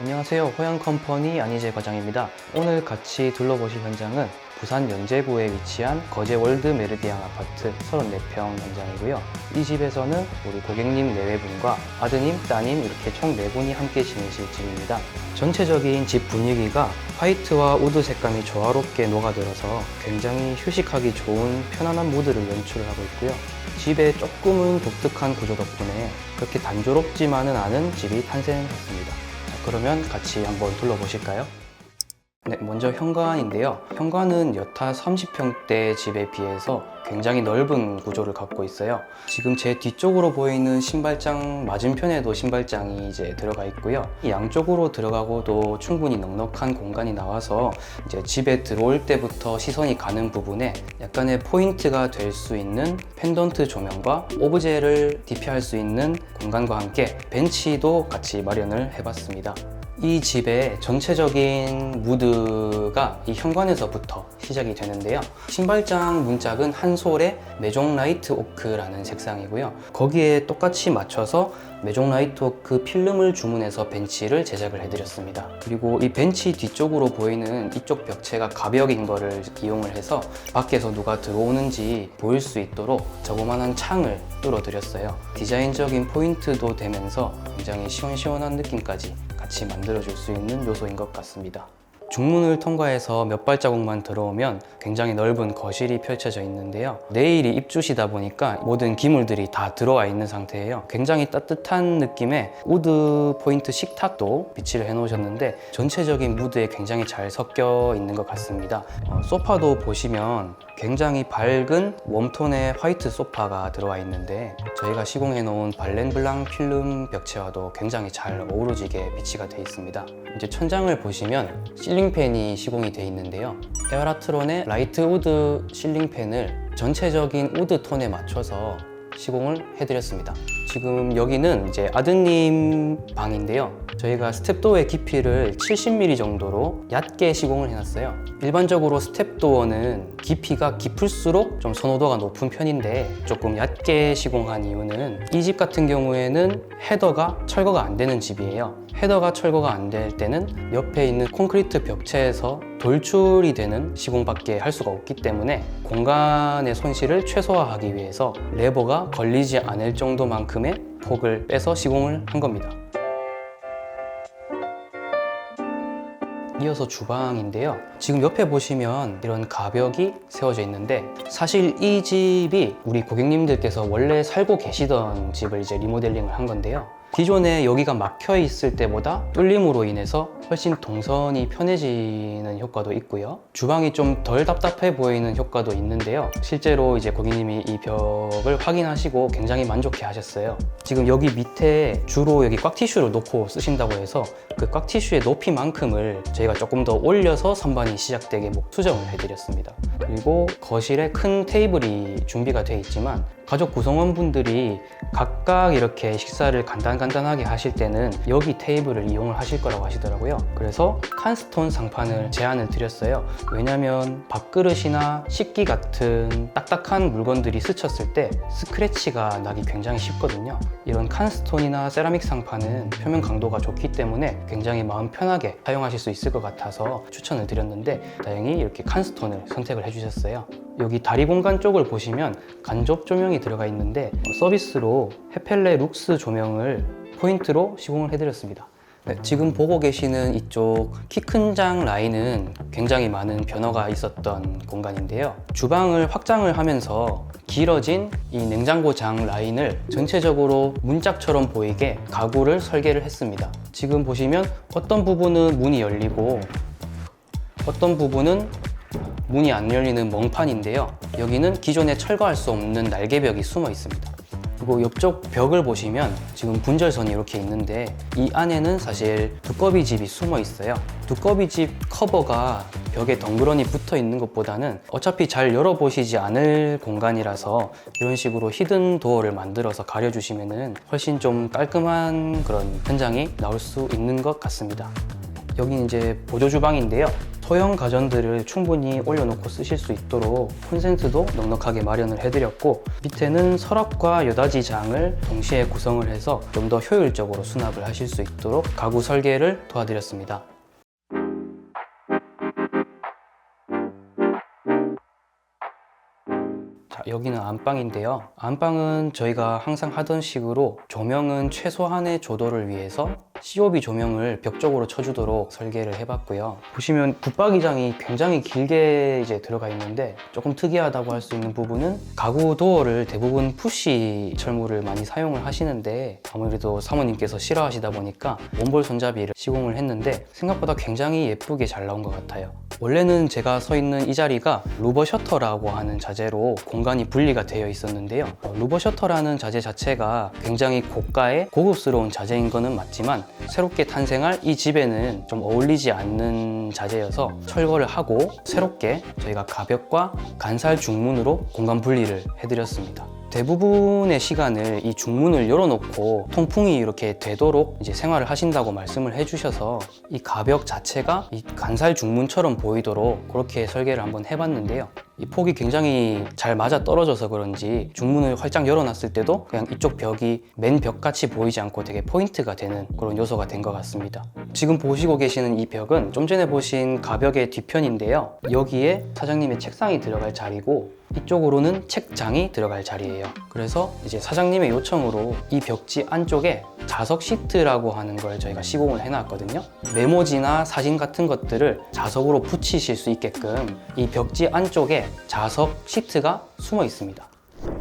안녕하세요. 호양컴퍼니 안희재 과장입니다. 오늘 같이 둘러보실 현장은 부산 연제구에 위치한 거제 월드 메르디앙 아파트 34평 현장이고요. 이 집에서는 우리 고객님 네분과 아드님, 따님 이렇게 총 4분이 함께 지내실 집입니다. 전체적인 집 분위기가 화이트와 우드 색감이 조화롭게 녹아들어서 굉장히 휴식하기 좋은 편안한 무드를 연출하고 있고요. 집에 조금은 독특한 구조 덕분에 그렇게 단조롭지만은 않은 집이 탄생했습니다. 자, 그러면 같이 한번 둘러보실까요? 네, 먼저 현관인데요. 현관은 여타 30평대 집에 비해서 굉장히 넓은 구조를 갖고 있어요. 지금 제 뒤쪽으로 보이는 신발장 맞은편에도 신발장이 이제 들어가 있고요. 이 양쪽으로 들어가고도 충분히 넉넉한 공간이 나와서 이제 집에 들어올 때부터 시선이 가는 부분에 약간의 포인트가 될 수 있는 펜던트 조명과 오브제를 DP할 수 있는 공간과 함께 벤치도 같이 마련을 해봤습니다. 이 집의 전체적인 무드가 이 현관에서부터 시작이 되는데요. 신발장 문짝은 한 솔에 메종 라이트 오크라는 색상이고요. 거기에 똑같이 맞춰서 메종 라이트 오크 필름을 주문해서 벤치를 제작을 해드렸습니다. 그리고 이 벤치 뒤쪽으로 보이는 이쪽 벽체가 가벽인 거를 이용을 해서 밖에서 누가 들어오는지 보일 수 있도록 저거만한 창을 뚫어드렸어요. 디자인적인 포인트도 되면서 굉장히 시원시원한 느낌까지 같이 만들어줄 수 있는 요소인 것 같습니다. 중문을 통과해서 몇 발자국만 들어오면 굉장히 넓은 거실이 펼쳐져 있는데요. 내일이 입주시다 보니까 모든 기물들이 다 들어와 있는 상태예요. 굉장히 따뜻한 느낌의 우드 포인트 식탁도 비치를 해 놓으셨는데 전체적인 무드에 굉장히 잘 섞여 있는 것 같습니다. 어, 소파도 보시면 굉장히 밝은 웜톤의 화이트 소파가 들어와 있는데 저희가 시공해 놓은 발렌블랑 필름 벽체와도 굉장히 잘 어우러지게 비치가 되어 있습니다. 이제 천장을 보시면 실 링팬이 시공이 되어 있는데요. 에어라트론의 라이트 우드 실링팬을 전체적인 우드 톤에 맞춰서 시공을 해드렸습니다. 지금 여기는 이제 아드님 방인데요. 저희가 스텝도어의 깊이를 70mm 정도로 얕게 시공을 해놨어요. 일반적으로 스텝도어는 깊이가 깊을수록 좀 선호도가 높은 편인데 조금 얕게 시공한 이유는 이 집 같은 경우에는 헤더가 철거가 안 되는 집이에요. 헤더가 철거가 안 될 때는 옆에 있는 콘크리트 벽체에서 돌출이 되는 시공밖에 할 수가 없기 때문에 공간의 손실을 최소화하기 위해서 레버가 걸리지 않을 정도만큼의 폭을 빼서 시공을 한 겁니다. 이어서 주방인데요. 지금 옆에 보시면 이런 가벽이 세워져 있는데 사실 이 집이 우리 고객님들께서 원래 살고 계시던 집을 이제 리모델링을 한 건데요. 기존에 여기가 막혀 있을 때보다 뚫림으로 인해서 훨씬 동선이 편해지는 효과도 있고요. 주방이 좀 덜 답답해 보이는 효과도 있는데요. 실제로 이제 고객님이 이 벽을 확인하시고 굉장히 만족해 하셨어요. 지금 여기 밑에 주로 여기 꽉 티슈를 놓고 쓰신다고 해서 그 꽉 티슈의 높이만큼을 저희가 조금 더 올려서 선반이 시작되게 목 수정을 해드렸습니다. 그리고 거실에 큰 테이블이 준비가 되어 있지만 가족 구성원분들이 각각 이렇게 식사를 간단간단하게 하실 때는 여기 테이블을 이용을 하실 거라고 하시더라고요. 그래서 칸스톤 상판을 제안을 드렸어요. 왜냐면 밥그릇이나 식기 같은 딱딱한 물건들이 스쳤을 때 스크래치가 나기 굉장히 쉽거든요. 이런 칸스톤이나 세라믹 상판은 표면 강도가 좋기 때문에 굉장히 마음 편하게 사용하실 수 있을 것 같아서 추천을 드렸는데 다행히 이렇게 칸스톤을 선택을 해주셨어요. 여기 다리 공간 쪽을 보시면 간접 조명이 들어가 있는데 서비스로 헤펠레 룩스 조명을 포인트로 시공을 해드렸습니다. 네, 지금 보고 계시는 이쪽 키 큰 장 라인은 굉장히 많은 변화가 있었던 공간인데요. 주방을 확장을 하면서 길어진 이 냉장고 장 라인을 전체적으로 문짝처럼 보이게 가구를 설계를 했습니다. 지금 보시면 어떤 부분은 문이 열리고 어떤 부분은 문이 안 열리는 멍판인데요. 여기는 기존에 철거할 수 없는 날개벽이 숨어 있습니다. 그리고 옆쪽 벽을 보시면 지금 분절선이 이렇게 있는데 이 안에는 사실 두꺼비 집이 숨어 있어요. 두꺼비 집 커버가 벽에 덩그러니 붙어 있는 것보다는 어차피 잘 열어보시지 않을 공간이라서 이런 식으로 히든 도어를 만들어서 가려주시면 훨씬 좀 깔끔한 그런 현장이 나올 수 있는 것 같습니다. 여기 이제 보조 주방인데요. 소형 가전들을 충분히 올려놓고 쓰실 수 있도록 콘센트도 넉넉하게 마련을 해드렸고 밑에는 서랍과 여닫이 장을 동시에 구성을 해서 좀 더 효율적으로 수납을 하실 수 있도록 가구 설계를 도와드렸습니다. 자, 여기는 안방인데요. 안방은 저희가 항상 하던 식으로 조명은 최소한의 조도를 위해서 COB 조명을 벽 쪽으로 쳐주도록 설계를 해봤고요. 보시면 붙박이장이 굉장히 길게 이제 들어가 있는데 조금 특이하다고 할 수 있는 부분은 가구 도어를 대부분 푸시 철물을 많이 사용을 하시는데 아무래도 사모님께서 싫어하시다 보니까 원볼 손잡이를 시공을 했는데 생각보다 굉장히 예쁘게 잘 나온 것 같아요. 원래는 제가 서 있는 이 자리가 루버 셔터라고 하는 자재로 공간이 분리가 되어 있었는데요. 어, 루버 셔터라는 자재 자체가 굉장히 고가의 고급스러운 자재인 거는 맞지만 새롭게 탄생할 이 집에는 좀 어울리지 않는 자재여서 철거를 하고 새롭게 저희가 가벽과 간살 중문으로 공간 분리를 해드렸습니다. 대부분의 시간을 이 중문을 열어놓고 통풍이 이렇게 되도록 이제 생활을 하신다고 말씀을 해주셔서 이 가벽 자체가 이 간살 중문처럼 보이도록 그렇게 설계를 한번 해봤는데요. 이 폭이 굉장히 잘 맞아 떨어져서 그런지 중문을 활짝 열어놨을 때도 그냥 이쪽 벽이 맨 벽같이 보이지 않고 되게 포인트가 되는 그런 요소가 된 것 같습니다. 지금 보시고 계시는 이 벽은 좀 전에 보신 가벽의 뒤편인데요. 여기에 사장님의 책상이 들어갈 자리고 이쪽으로는 책장이 들어갈 자리예요. 그래서 이제 사장님의 요청으로 이 벽지 안쪽에 자석 시트라고 하는 걸 저희가 시공을 해놨거든요. 메모지나 사진 같은 것들을 자석으로 붙이실 수 있게끔 이 벽지 안쪽에 자석 시트가 숨어 있습니다.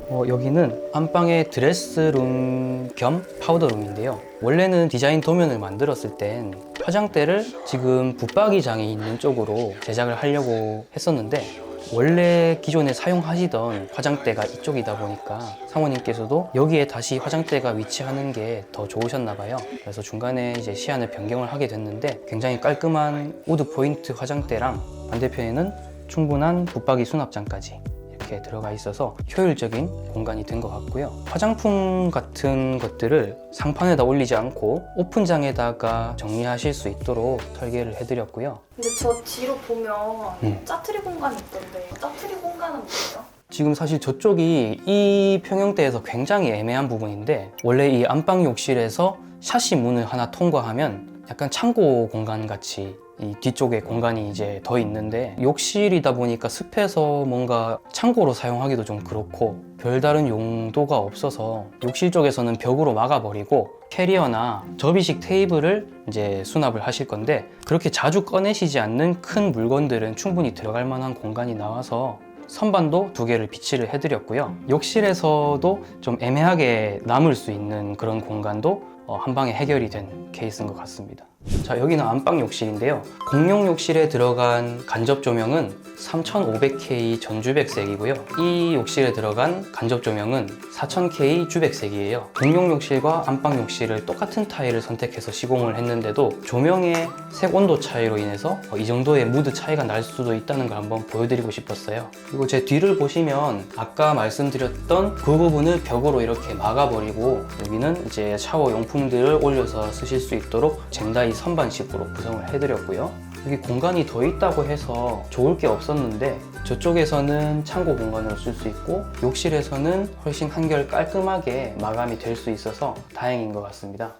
어, 여기는 안방의 드레스룸 겸 파우더룸인데요. 원래는 디자인 도면을 만들었을 땐 화장대를 지금 붙박이장에 있는 쪽으로 제작을 하려고 했었는데 원래 기존에 사용하시던 화장대가 이쪽이다 보니까 사모님께서도 여기에 다시 화장대가 위치하는 게 더 좋으셨나 봐요. 그래서 중간에 이제 시안을 변경을 하게 됐는데 굉장히 깔끔한 우드 포인트 화장대랑 반대편에는 충분한 붙박이 수납장까지 이렇게 들어가 있어서 효율적인 공간이 된 것 같고요. 화장품 같은 것들을 상판에다 올리지 않고 오픈장에다가 정리하실 수 있도록 설계를 해드렸고요. 근데 저 뒤로 보면 음. 짜투리 공간이 있던데 짜투리 공간은 뭐예요? 지금 사실 저쪽이 이 평형대에서 굉장히 애매한 부분인데 원래 이 안방 욕실에서 샤시 문을 하나 통과하면 약간 창고 공간 같이 이 뒤쪽에 공간이 이제 더 있는데 욕실이다 보니까 습해서 뭔가 창고로 사용하기도 좀 그렇고 별다른 용도가 없어서 욕실 쪽에서는 벽으로 막아버리고 캐리어나 접이식 테이블을 이제 수납을 하실 건데 그렇게 자주 꺼내시지 않는 큰 물건들은 충분히 들어갈 만한 공간이 나와서 선반도 두 개를 비치를 해드렸고요. 욕실에서도 좀 애매하게 남을 수 있는 그런 공간도 어, 한 방에 해결이 된 케이스인 것 같습니다. 자, 여기는 안방 욕실인데요. 공용 욕실에 들어간 간접 조명은 3500K 전주백색이고요. 이 욕실에 들어간 간접 조명은 4000K 주백색이에요. 공용 욕실과 안방 욕실을 똑같은 타일을 선택해서 시공을 했는데도 조명의 색 온도 차이로 인해서 어, 이 정도의 무드 차이가 날 수도 있다는 걸 한번 보여드리고 싶었어요. 그리고 제 뒤를 보시면 아까 말씀드렸던 그 부분을 벽으로 이렇게 막아버리고 여기는 이제 샤워 용품들을 올려서 쓰실 수 있도록 젠다이 선반식으로 구성을 해드렸고요. 여기 공간이 더 있다고 해서 좋을 게 없었는데 저쪽에서는 창고 공간으로 쓸 수 있고 욕실에서는 훨씬 한결 깔끔하게 마감이 될 수 있어서 다행인 것 같습니다.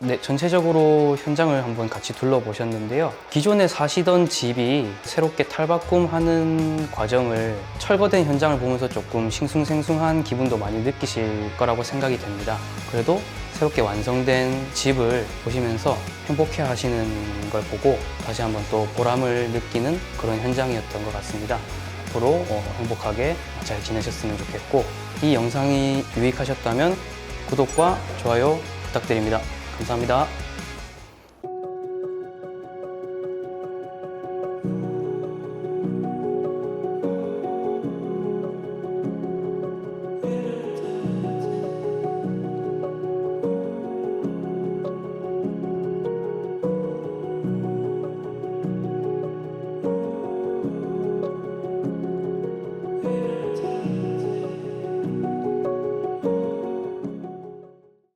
네, 전체적으로 현장을 한번 같이 둘러보셨는데요. 기존에 사시던 집이 새롭게 탈바꿈하는 과정을 철거된 현장을 보면서 조금 싱숭생숭한 기분도 많이 느끼실 거라고 생각이 됩니다. 그래도 새롭게 완성된 집을 보시면서 행복해 하시는 걸 보고 다시 한번 또 보람을 느끼는 그런 현장이었던 것 같습니다. 앞으로 어, 행복하게 잘 지내셨으면 좋겠고 이 영상이 유익하셨다면 구독과 좋아요 부탁드립니다. 감사합니다.